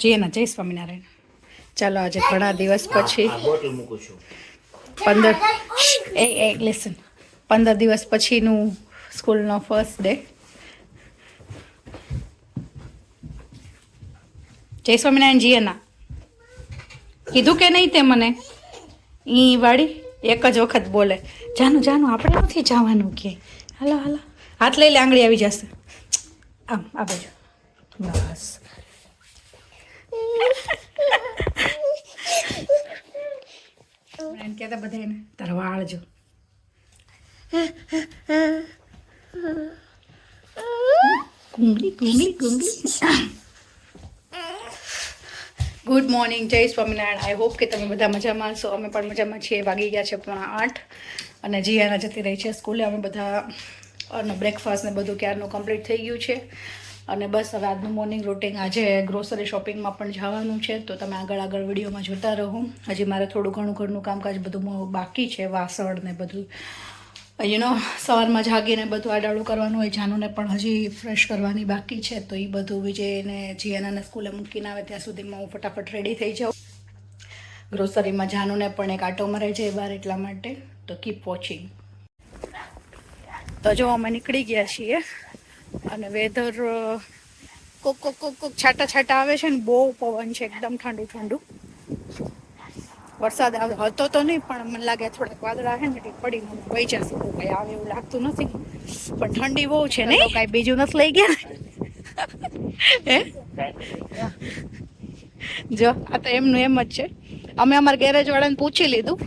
જી એના જય સ્વામિનારાયણ. ચાલો આજે ઘણા દિવસ પછી પંદર એ એ લેસન પંદર દિવસ પછીનું સ્કૂલનો ફર્સ્ટ ડે જય સ્વામિનારાયણ જીએના કીધું કે નહીં તે મને? ઈ વાળી એક જ વખત બોલે. જાનું જાનું આપણે નથી જવાનું કે. હાલો હાલો. હાથ લઈ લે આંગળી આવી જશે. આમ આ બાજુ. બસ. એમ કહેતા બધા એને તારા વાળ ગુંગલી ગુડ મોર્નિંગ જય સ્વામિનારાયણ. આઈ હોપ કે તમે બધા મજામાં છો અમે પણ મજામાં છીએ. વાગી ગયા છે પોણા આઠ અને જીયાના જતી રહી છે સ્કૂલે. અમે બધા બ્રેકફાસ્ટ ને બધું ક્યારનું કમ્પ્લીટ થઈ ગયું છે. અને બસ હવે આજનું મોર્નિંગ રૂટિન આજે ગ્રોસરી શોપિંગમાં પણ જવાનું છે, તો તમે આગળ આગળ વિડીયોમાં જોતા રહો. હજી મારે થોડું ઘણું ઘરનું કામકાજ બધું બાકી છે, વાસણ ને બધું. યુ નો સવારમાં જાગીને બધું આડાડું કરવાનું હોય, જાનુને પણ હજી ફ્રેશ કરવાની બાકી છે, તો એ બધું વિજયને, જીયાનાને સ્કૂલે મૂકીને આવે ત્યાં સુધીમાં હું ફટાફટ રેડી થઈ જાઉં. ગ્રોસરીમાં જાનુને પણ એક આટો મરે છે બહાર એટલા માટે, તો કીપ વોચિંગ તો જો અમે નીકળી ગયા છીએ. અને વેધર કોક કોક કોક કોક છાટા છાટા આવે છે ને બહુ પવન છે, એકદમ ઠંડુ ઠંડુ. વરસાદ હતો તો નહીં, પણ મને લાગે થોડાક વાદળા છે ને એટલે પડીને વહી જશે તો કઈ આવે એવું લાગતું નથી. પણ ઠંડી બહુ છે નહીં? કાંઈ બીજું નથી લઈ ગયા? હે? જો, આ તો એમનું એમ જ છે. અમે અમારા ગેરેજ વાળાને પૂછી લીધું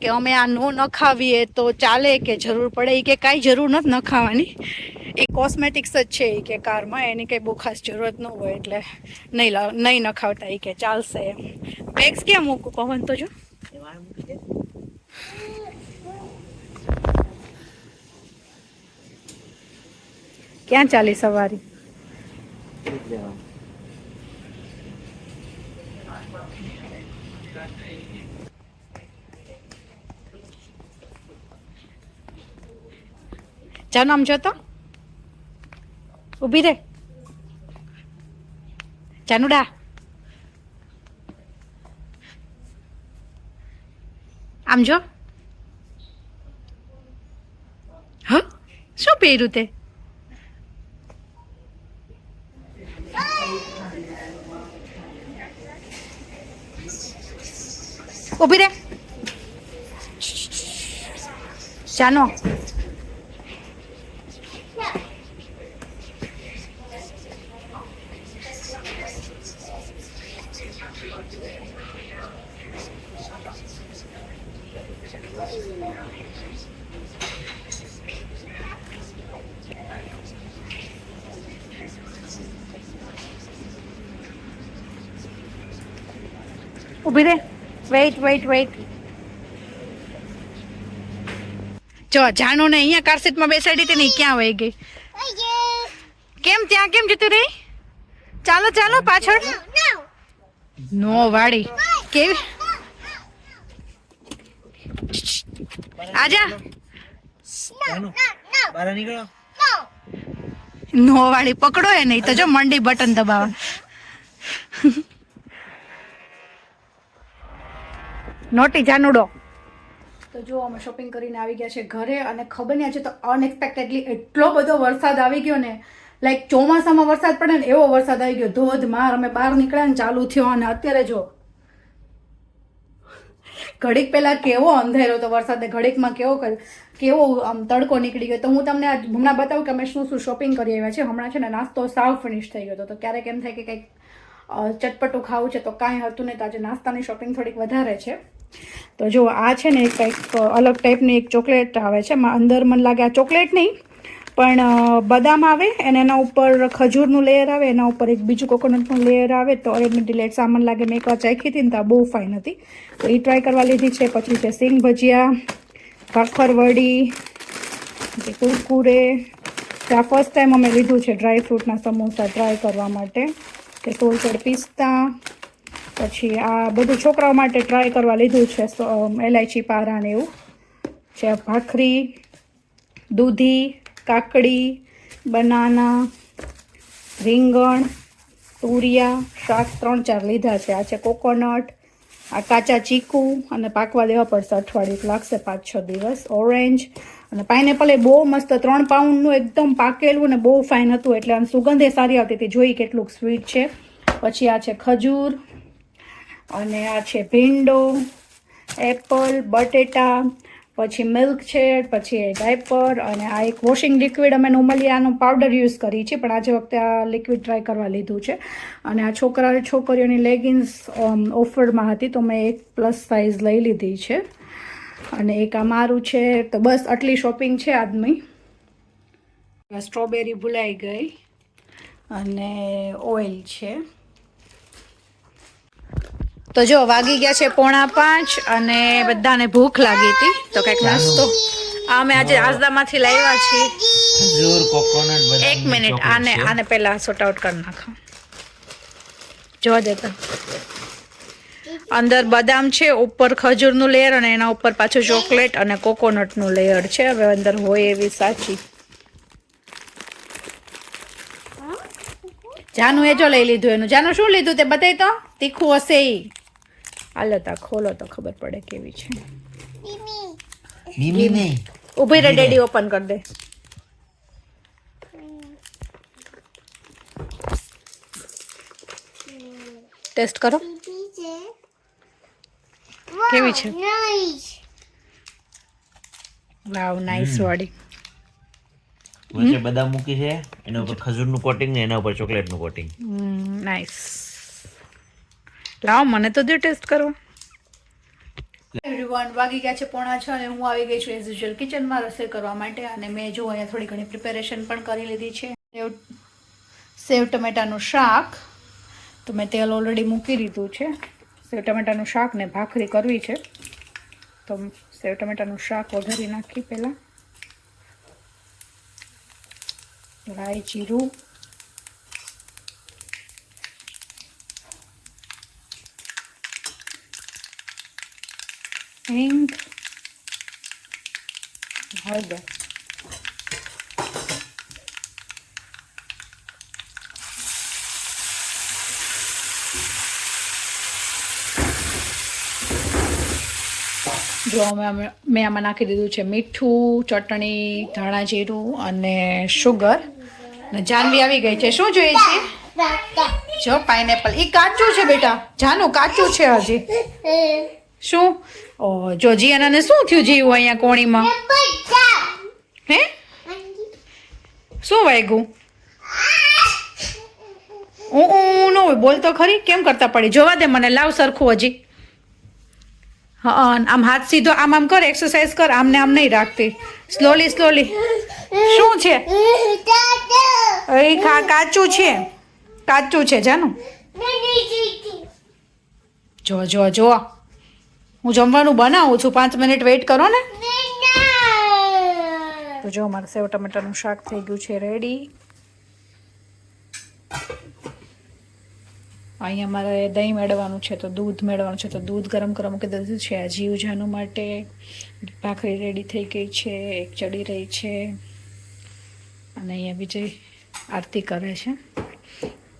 કે અમે આ નો નખાવીએ તો ચાલે કે જરૂર પડે? કે કાંઈ જરૂર નથી નખાવાની. એ કોસ્મેટિક્સ જ છે એ કે કારમાં, એની કંઈ બહુ ખાસ જરૂરત ન હોય એટલે નહીં લાવ નહીં નખાવતા એ કે, ચાલશે એમ. બેગ્સ ક્યાં મૂકું? પવન તો જો. ક્યાં ચાલી સવારી? જાનો આમ જોતો? ઊભી રે. ચાનુડા. આમ જો. હ? શું પહેર્યું તે? ઊભી રે. જાનો ઊભી રે. વેઇટ વેઇટ વેઇટ જો જાનો ને અહીંયા કાર સીટમાં બેસાડી હતી ને ક્યાં વહી ગઈ? કેમ ત્યાં કેમ જતી રહી? ચાલો ચાલો, પાછળ. નો વાડી કેવી? આજા. નો વાળી. પકડો એ નહીં તો જો, મંડી બટન દબાવવા. નોટી જાનુડો. તો જો અમે શોપિંગ કરીને આવી ગયા છે ઘરે અને ખબર નહીં આજે તો અનએક્સપેક્ટેડલી એટલો બધો વરસાદ આવી ગયો ને. લાઈક ચોમાસામાં વરસાદ પડે ને એવો વરસાદ આવી ગયો. ધોધમાર, અમે બહાર નીકળ્યા ને ચાલુ થયો અને અત્યારે જો. ઘડીક પહેલાં કેવો અંધેરો હતો વરસાદે ઘડીકમાં કેવો કેવો આમ તડકો નીકળી ગયો. તો હું તમને હમણાં બતાવું કે અમે શું શું શોપિંગ કરી આવ્યા છે. હમણાં છે ને નાસ્તો સાવ ફિનિશ થઈ ગયો હતો. તો ક્યારેક એમ થાય કે કંઈક ચટપટું ખાવું છે તો કાંઈ હતું નહીં. તો આજે નાસ્તાની શોપિંગ થોડીક વધારે છે. તો જો આ છે ને એક કંઈક અલગ ટાઈપની એક ચોકલેટ આવે છે. અંદર મને લાગે આ ચોકલેટ નહીં, પણ બદામ આવે, અને એના ઉપર ખજૂરનું લેયર આવે, એના ઉપર એક બીજું કોકોનટનું લેયર આવે, તો ઓરેન્જ ડિલેટ સામાન લાગે મેં એકવાર ચાખી હતી ને તો બહુ ફાઇન હતી. તો એ ટ્રાય કરવા લીધી છે. પછી છે સિંગ ભજીયા ભાખરવડી પછી કુરકુરે. આ ફર્સ્ટ ટાઈમ અમે લીધું છે ડ્રાય ફ્રૂટના સમોસા ટ્રાય કરવા માટે. કે સોલસેડ પિસ્તા પછી આ બધું છોકરાઓ માટે ટ્રાય કરવા લીધું છે એલાયચી પારા ને એવું. છે ભાખરી, દૂધી, કાકડી, બનાના, રીંગણ, તુરિયા, શાક ત્રણ ચાર લીધા છે. આ છે કોકોનટ, આ કાચા ચીકુ અને પાકવા દેવા પડશે અઠવાડિયું. લાગશે પાંચ છ દિવસ. ઓરેન્જ અને પાઇનેપલ એ બહુ મસ્ત ત્રણ પાઉન્ડનું એકદમ પાકેલું અને બહુ ફાઇન હતું. એટલે આમ સુગંધ સારી આવતી હતી. જોઈ કેટલુંક સ્વીટ છે. પછી આ છે ખજૂર અને આ છે ભીંડો, એપલ, બટેટા, પછી મિલ્ક છે પછી ડાયપર અને આ એક વોશિંગ લિક્વિડ અમે નોર્મલી આનો પાવડર યુઝ કરીએ છીએ પણ આજે વખતે આ લિક્વિડ ટ્રાય કરવા લીધું છે. અને આ છોકરા છોકરીઓની લેગિન્સ ઓફરમાં હતી, તો મેં એક પ્લસ સાઇઝ લઈ લીધી છે. અને એક આ મારું છે, તો બસ આટલી શોપિંગ છે આજની. સ્ટ્રોબેરી ભૂલાઈ ગઈ. અને ઓઇલ છે. તો જો વાગી ગયા છે પોણા પાંચ અને બધાને ભૂખ લાગી હતી. તો કંઈક નાસ્તો. આ અમે આજે આઝદામાંથી લાવ્યા છીએ. એક મિનિટ આને આને પહેલા સોર્ટ આઉટ કરી નાખો. જોવા દેતા અંદર બદામ છે ઉપર ખજૂરનું લેયર અને એના ઉપર પાછું ચોકલેટ અને કોકોનટનું લેયર છે. હવે અંદર હોય એવી સાચી. જાનું એ જો લઈ લીધું એનું. જાનું શું લીધું તે બતાવી તો? તીખું હશે ઈ. હાલો તા ખોલો તો ખબર પડે કેવી છે. મીમી નહીં ઊભી રે ડેડી ઓપન કરી દે. ટેસ્ટ કરો. કેવી છે? વાવ નાઈસ વાળી. વચ્ચે બદામ મૂકી છે એના ઉપર ખજૂરનું કોટિંગ ને એના ઉપર ચોકલેટનું કોટિંગ નાઈસ લાવો, મને તો દે ટેસ્ટ કરો. એવરીવન વાગી ગયા છે પોણા છ અને હું આવી ગઈ છું એઝ યુઝ્યુઅલ કિચનમાં રસોઈ કરવા માટે અને મેં જો અહીંયા થોડી ઘણી પ્રિપેરેશન પણ કરી લીધી છે. સેવ સેવ ટમેટાનું શાક. તો મેં તેલ ઓલરેડી મૂકી દીધું છે. સેવ ટમેટાનું શાક ને ભાખરી કરવી છે. તો સેવ ટમેટાનું શાક વઘારી નાખી પહેલાં. રાઈ, જીરું હિંગ હળદર જો અમે મેં આમાં નાખી દીધું છે મીઠું, ચટણી, ધાણા જીરું અને શુગર અને જાનવી આવી ગઈ છે. શું જોઈએ છે? જો પાઇનેપલ એ કાચું છે બેટા. જાનું કાચું છે હજી. શું? ઓ જો જીયાનાને શું થયું જીવું અહીંયા કોણીમાં? હે? શું વાગ્યું હું હું ન હોય બોલ તો ખરી. કેમ કરતા પડી? જોવા દે મને લાવ સરખું હજી. હા આમ હાથ સીધો આમ આમ કર એક્સરસાઇઝ કર આમને આમ નહીં રાખતી. સ્લોલી સ્લોલી શું છે? એ કાચું છે. કાચું છે જાનું. જો જો જો. હું જમવાનું બનાવું છું. પાંચ મિનિટ વેઇટ કરો ને. તો જો અમારે સેવ ટમેટાનું શાક થઈ ગયું છે રેડી અહીંયા મારે દહીં મેળવવાનું છે તો દૂધ મેળવવાનું છે તો દૂધ ગરમ કરવા મૂકી દીધું છે. આ જીવ જાનું માટે ભાખરી રેડી થઈ ગઈ છે એક ચડી રહી છે. અને અહીંયા બીજી આરતી કરે છે.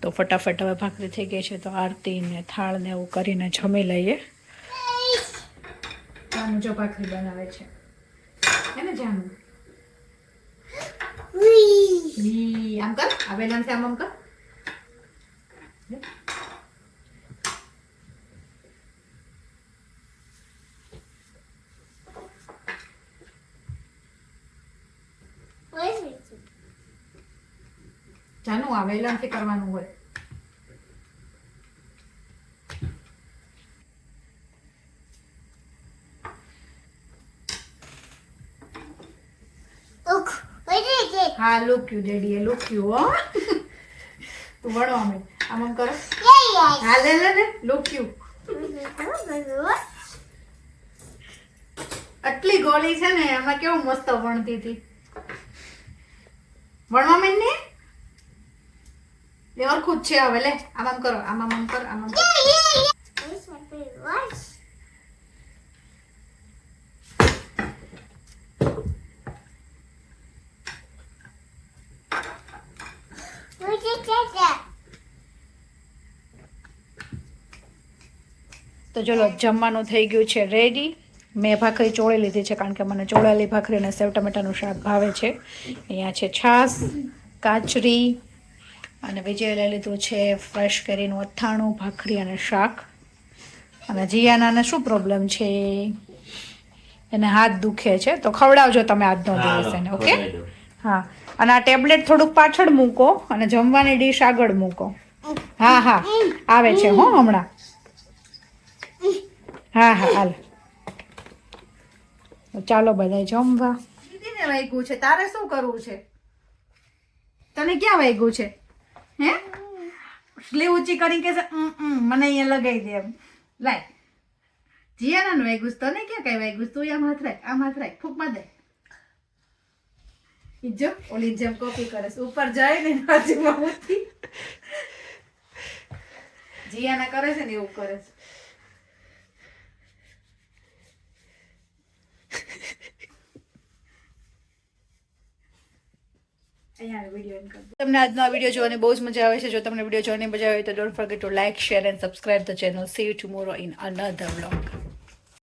તો ફટાફટ હવે ભાખરી થઈ ગઈ છે તો આરતી ને થાળ ને એવું કરીને જમી લઈએ. જાનું ભાખરી બનાવે છે. હે ને જાનું આમ કર આ વેલણથી આમ આમ કર. જાનું આ વેલણથી કરવાનું હોય. હા લુક્યું ડેડી એ લુક્યું, હો. તું વળો અમે આમ આમ કરો. હા, લે લે લુક્યું. આટલી ગોળી છે ને, એમાં કેવું મસ્ત વણતી હતી. વણવા મેં ને? એ ઓરખું છે હવે, લે, આમ આમ કરો, આમ આમ આમ કર. આમ આમ કર. તો ચલો જમવાનું થઈ ગયું છે રેડી મેં ભાખરી ચોળી લીધી છે કારણ કે મને ચોળેલી ભાખરી અને સેવ ટમેટાનું શાક ભાવે છે. અહીંયા છે છાશ કાચરી અને બીજે લઈ લીધું છે ફ્રેશ કરીનું અથાણું ભાખરી અને શાક. અને જીયાનાને શું પ્રોબ્લેમ છે? એને હાથ દુખે છે. તો ખવડાવજો તમે આજનો દિવસ એને ઓકે? હા. અને આ ટેબ્લેટ થોડુંક પાછળ મૂકો અને જમવાની ડીશ આગળ મૂકો. હા હા. આવે છે હો હમણાં. હા હા હાલ. ચાલો બધા જમવા. દીદીને વાગ્યું છે તારે શું કરવું છે? તને ક્યાં વાગ્યું છે? હે? સ્લીવ ઊંચી કરી કે છે, "ઉમ, ઉમ, મને અહીંયા લગાવી દે એમ. લાય. જીયાના વાગ્યું છે, તને ક્યાં કઈ વાગ્યું? તું આમ હાથ રાખ આમ હાથ રાખ ફૂંક માર દે. જો ઓલી જેમ કોપી કરે છે. ઉપર જાય ને બાજુમાં જીયાના કરે છે ને એવું કરે છે અહીંયા વીડિયો એન્ડ કરી દો. તમને આજનો આ વીડિયો જોવાની બહુ જ મજા આવે છે. જો તમને વીડિયો જોવાની મજા આવે તો don't forget to like share and subscribe the channel see tomorrow in another vlog